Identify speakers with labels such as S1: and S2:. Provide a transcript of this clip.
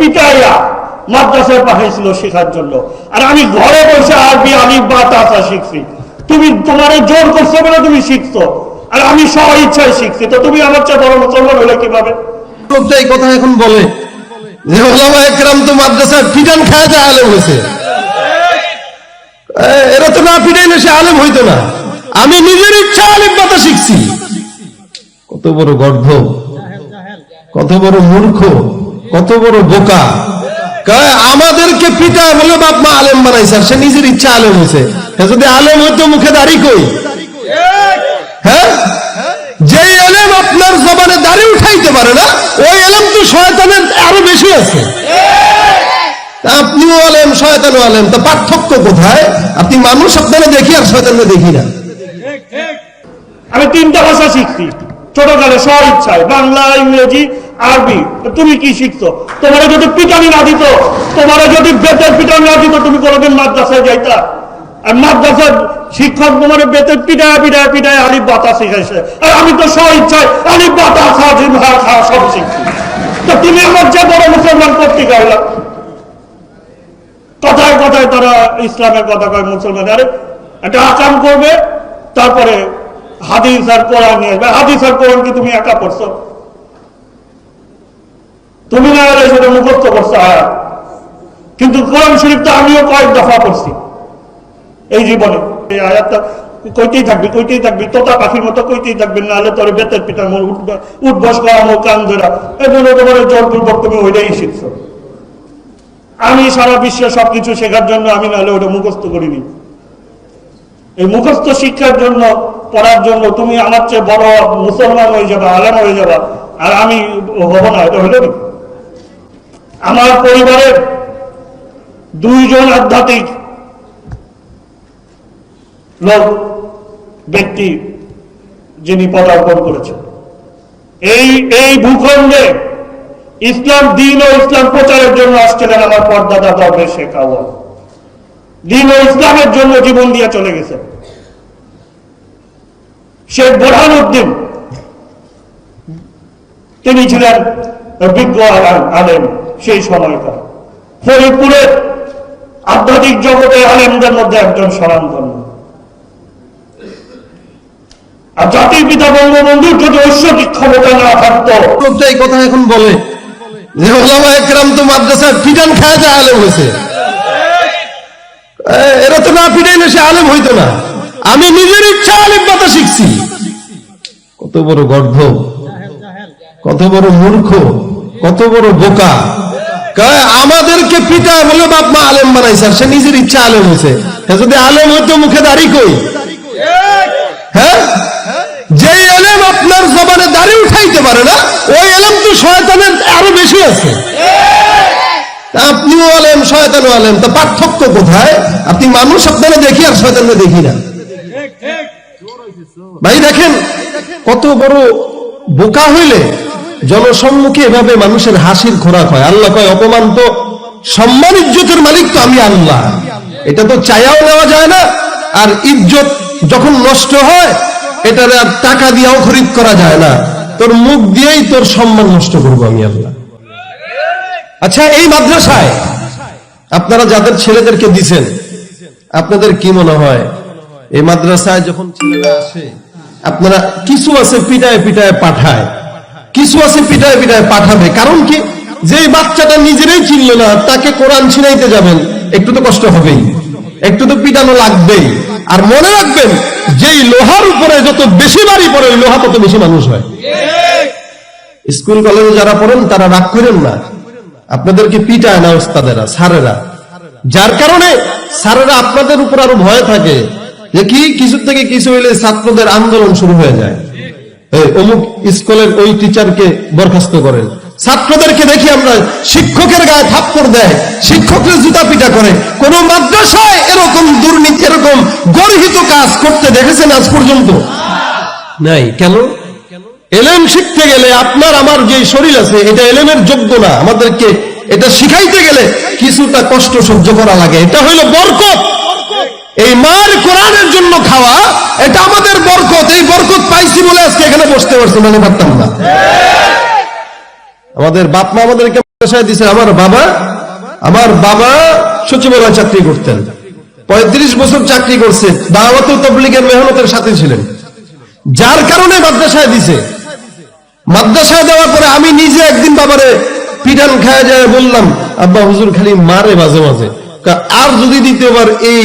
S1: পিটাইয়া মাদ্রাসায় পাঠাইছিল শেখার জন্য। আর আমি ঘরে বসে আরবি আমি বা তাসা শিখছি। তুমি তোমার জোর করছ বলে তুমি শিখছো। আর আমি স্ব ইচ্ছায় শিখছি। তো তুমি আমার চেয়ে বড় মুসলমান হলে কীভাবে?
S2: এই কথা এখন বলে। যে তো তো না সে আলেম না। আমি নিজের ইচ্ছা কথা শিখছি। কত বড় গর্ধ কত বড় মূর্খ। কত বড় বোকা? আমাদেরকে পিটায় বলে বাপ মা আলেম বানাইছে সে নিজের ইচ্ছা আলেম হয়েছে। যদি আলেম হইতো, মুখে দাড়ি কই? হ্যাঁ? যে এলেম আপনার জবানে দাড়ি উঠাইতে পারে না, ওই এলেম তো শয়তানের আরও বেশি আছে। আপনিও আলেম, শয়তানও আলেম, তা পার্থক্য কোথায়? আপনি মানুষ আপনারা দেখি আর শয়তানকে দেখি না।
S1: আমি তিনটা ভাষা শিখছি, ছোটকালে স্ব ইচ্ছায়, বাংলা, ইংরেজি আরবি তুমি কি শিখছো? তোমার যদি পিটানি না দিত, তোমার যদি বেতের পিটানি না দিত, তুমি কোনোদিন মাদ্রাসায় যাইতা? আর মাদ্রাসার শিক্ষক তোমার বেতের পিটায় পিটায় পিটায় আলিফ বাতা শিখাইছে। আর আমি তো স্ব ইচ্ছায় আলিফ বাতা খাওয়া খাওয়া খাওয়া সব শিখছি। তো তুমি আমার যে বড় মুসলমান পত্রিকা হলো কথায় কথায় তারা ইসলামের কথা কয় মুসলমান, আরে একটা আকাম করবে, তারপরে হাদিস আর কোরআন নিয়ে আসবে। হাদিস আর কোরআন কি তুমি একা পড়ছো? তুমি না হলে সেটা মুখস্থ করছ আয়াত কিন্তু কোরআন শরীফ তো আমিও কয়েক দফা করছি এই জীবনে। এই আয়াতটা কইতেই থাকবি কইতেই থাকবি, তোতা পাখির মতো কইতেই তোর বেতের পিঠার মোর উঠবস করানো কান ধরা। এগুলো তোমার তুমি ওইটাই শিখছো। আমি সারা বিশ্বে সবকিছু শেখার জন্য আমি নাহলে ওটা মুখস্থ করিনি। এই মুখস্থ শিক্ষার জন্য, পড়ার জন্য তুমি আমার চেয়ে বড় মুসলমান হয়ে যাবে, আলেম হয়ে যাবা, আর আমি হব না, এটা হলো আমার পরিবারের দুইজন আধ্যাত্মিক লোক, ব্যক্তি, যিনি পদার্পণ করেছেন। এই এই ভূখণ্ডে ইসলাম দিন ও ইসলাম প্রচারের জন্য আসছিলেন আমার পর্দাদা দরবেশ শেখ আওয়াল দিন ও ইসলামের জন্য জীবন দিয়ে চলে গেছে শেখ বোরহান উদ্দিন, তিনি ছিলেন বিজ্ঞ আলেম। সেই সময়কার। ফরিদপুরের আধ্যাত্মিক জগতে আলেমদের মধ্যে একজন স্বনামধন্য। আর জাতির পিতা বঙ্গবন্ধুর যদি ঐশ্বরিক ক্ষমতা না থাকতো
S2: এই কথা এখন বলে আমি নিজের ইচ্ছা আলিম কথা শিখছি। কত বড় গর্ধ কত বড় মূর্খ, কত বড় বোকা। আমাদেরকে পিটায় বলে বাপ মা আলেম বানাইছে সে নিজের ইচ্ছা আলেম হয়েছে। যদি আলেম হইতো মুখে দাড়ি কই? হ্যাঁ যে এলেম আপনার জবানে দাড়ি উঠাইতে পারে না, ওই এলেম তো শয়তানের আরও বেশি আছে। আপনিও আলেম, শয়তানও আলেম, তা পার্থক্য কোথায়? আপনি মানুষ আপনারা দেখি আর শয়তানকে দেখি না। ভাই দেখেন, কত বড় বোকা হইলে জনসম্মুখে এভাবে মানুষের হাসির খোরাক হয়। আল্লাহ কয়, অপমান তো সম্মান ইজ্জতের মালিক তো আমি আল্লাহ। এটা তো চায়াও নেওয়া যায় না, আর ইজ্জত যখন নষ্ট হয়, এটার আর টাকা দিয়েও খরিদ করা যায় না। তোর মুখ দিয়েই তোর সম্মান নষ্ট করব আমি আল্লাহ। আচ্ছা এই মাদ্রাসায় আপনারা যাদের ছেলেদেরকে দিছেন, আপনাদের কি মনে হয়? এই মাদ্রাসায় যখন ছেলেরা আসে, আপনারা কিছু আছে পিটায় পিটায় পাঠায়। কিছু আছে পিটায় পিটায় পাঠাবে। কারণ কি? যে বাচ্চাটা নিজেরাই চিনল না, তাকে কোরআন ছিনাইতে যাবেন, একটু তো কষ্ট হবেই। একটু তো পিটানো লাগবেই। আর মনে রাখবেন, যেই লোহার উপরে যত বেশি বাড়ি পড়ে লোহা তত বেশি মানুষ হয়। স্কুল, কলেজে যারা পড়েন, তারা রাগ করেন না। আপনাদেরকে পিটায় না ওস্তাদেরা সারেরা যার কারণে স্যারেরা আপনাদের উপর আরও ভয় থাকে যে কি কিছু থেকে কিছু হইলে ছাত্রদের আন্দোলন শুরু হয়ে যায়। অমুক স্কুলের ওই টিচারকে বরখাস্ত করেন। ছাত্রদেরকে দেখি আমরা শিক্ষকের গায়ে থাপ্পড় দেয়, শিক্ষকের জুতা পিটা করে। কোন মাদ্রাসায় এরকম দুর্নীতি, এরকম গর্হিত কাজ করতে দেখেছেন আজ পর্যন্ত? নাই। কেন? এলেম শিখতে গেলে আপনার, আমার যে শরীর আছে, এটা এলেমের যোগ্য না। আমাদেরকে এটা শিখাইতে গেলে কিছুটা কষ্ট সহ্য করা লাগে। এটা হইল বরকত। এই মার কোরআনের জন্য খাওয়া, এটা আমাদের বরকত। এই বরকত পাইছি বলে আজকে এখানে বসতে পারছি মানে পারতাম না। আমাদের বাপ মা আমাদেরকে মাদ্রাসায় দিছে, আমার বাবা আমার বাবা সচিবালয় চাকরি করতেন। পঁয়ত্রিশ বছর চাকরি করছে দাওয়াত তবলিগের মেহনতের সাথে ছিলেন। যার কারণে মাদ্রাসায় দিছে। মাদ্রাসায় দেওয়ার পরে আমি নিজে একদিন বাবারে পিটান খায় যায় বললাম, আব্বা, হুজুর, খালি মারে মাঝে মাঝে। আর যদি দিতে পার এই